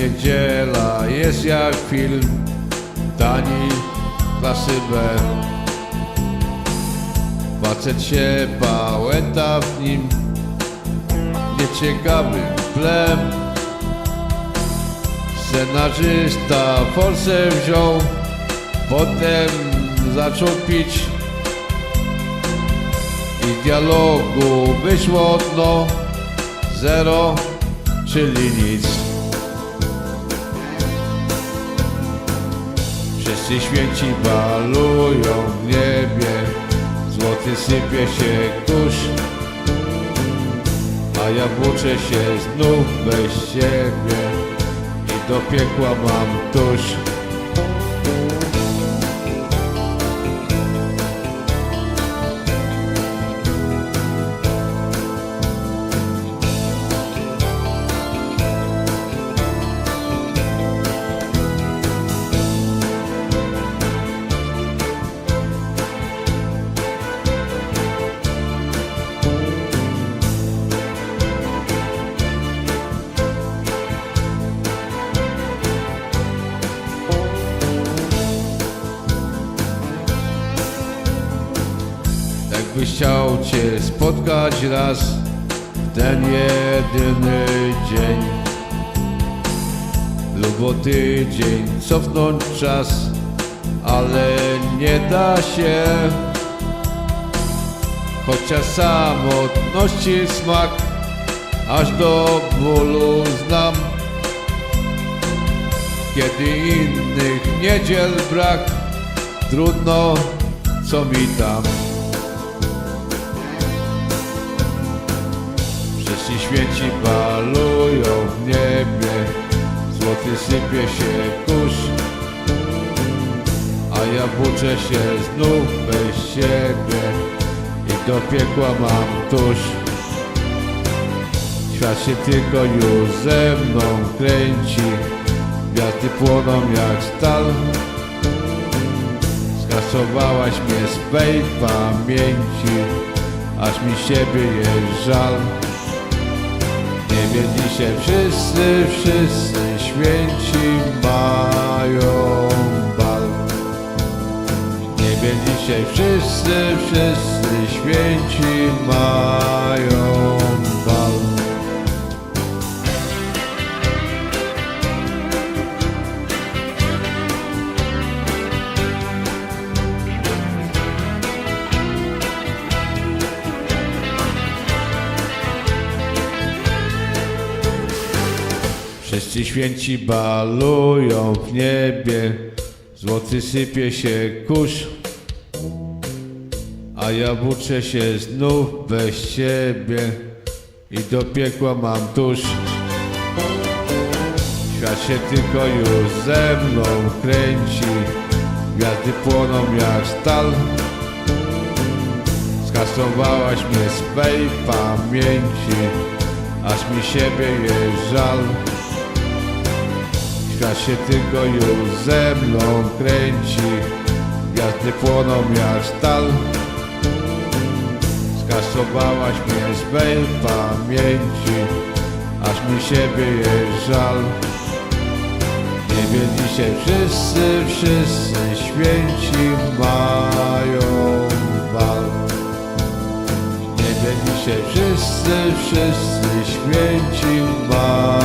niedziela jest jak film Tani klasy B Facet się pałęta w nim Nieciekawy plem Scenarzysta forsę wziął Potem zaczął pić I dialogu wyszło dno Zero, czyli nic Wszyscy święci balują w niebie. Złoty sypie się kurz A ja włóczę się znów bez siebie. I do piekła mam tuż Jakbyś chciał Cię spotkać raz w ten jedyny dzień lub o tydzień cofnąć czas, ale nie da się. Chociaż samotności smak aż do bólu znam. Kiedy innych niedziel brak, trudno co mi tam. Wszyscy święci balują w niebie, złoty sypie się kurz, a ja włóczę się znów bez siebie i do piekła mam tuż. Świat się tylko już ze mną kręci, gwiazdy płoną jak stal. Skasowałaś mnie z pamięci, aż mi siebie jest żal. Niebie dzisiaj wszyscy, wszyscy święci mają bal. Niebie dzisiaj wszyscy, wszyscy święci mają Wszyscy święci balują w niebie, złoty sypie się kurz, a ja włóczę się znów bez siebie i do piekła mam tuż. Świat się tylko już ze mną kręci, gwiazdy płoną jak stal. Skasowałaś mnie z swej pamięci, aż mi siebie jest żal. Świat się tylko już ze mną kręci. Gwiazdy płoną jak stal. Skasowałaś mnie z mej pamięci Aż mi siebie jest żal. Niebie dzisiaj wszyscy, wszyscy święci mają bal. Niebie dzisiaj wszyscy, wszyscy święci mają